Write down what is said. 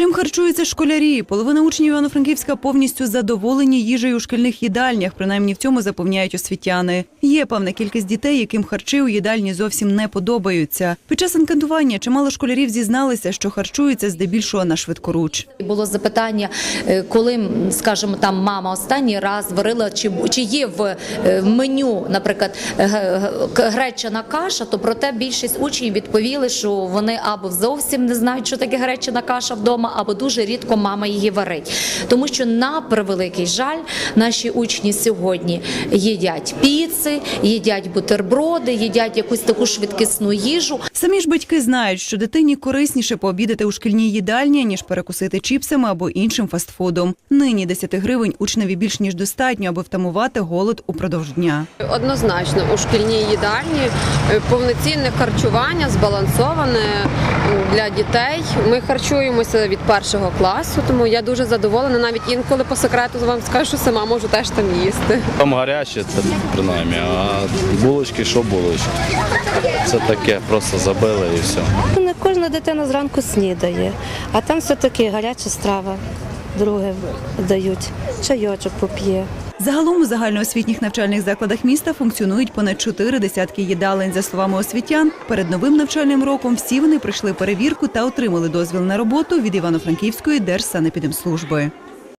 Чим харчуються школярі? Половина учнів Івано-Франківська повністю задоволені їжею у шкільних їдальнях. Принаймні в цьому запевняють освітяни. Є певна кількість дітей, яким харчі у їдальні зовсім не подобаються. Під час анкетування чимало школярів зізналися, що харчуються здебільшого на швидкоруч. Було запитання, е, коли, скажімо, там мама останній раз варила, чи, чи є в е, меню, наприклад, гречана каша, то проте більшість учнів відповіли, що вони або зовсім не знають, що таке гречана каша вдома, або дуже рідко мама її варить. Тому що на превеликий жаль, наші учні сьогодні їдять піци, їдять бутерброди, їдять якусь таку швидкісну їжу. Самі ж батьки знають, що дитині корисніше пообідати у шкільній їдальні, ніж перекусити чіпсами або іншим фастфудом. Нині 10 гривень учневі більш ніж достатньо, аби втамувати голод упродовж дня. Однозначно у шкільній їдальні е, повноцінне харчування збалансоване для дітей. Ми харчуємося від першого класу, тому я дуже задоволена. Навіть інколи по секрету вам скажу, що сама можу теж там їсти. Там гаряче, це принаймні, а булочки, що булочки. Це таке, просто забили і все. Не кожна дитина зранку снідає, а там все-таки гаряча страва. Друге дають, чайочок поп'є. Загалом у загальноосвітніх навчальних закладах міста функціонують понад чотири десятки їдалень. За словами освітян, перед новим навчальним роком всі вони пройшли перевірку та отримали дозвіл на роботу від Івано-Франківської держсанепідемслужби.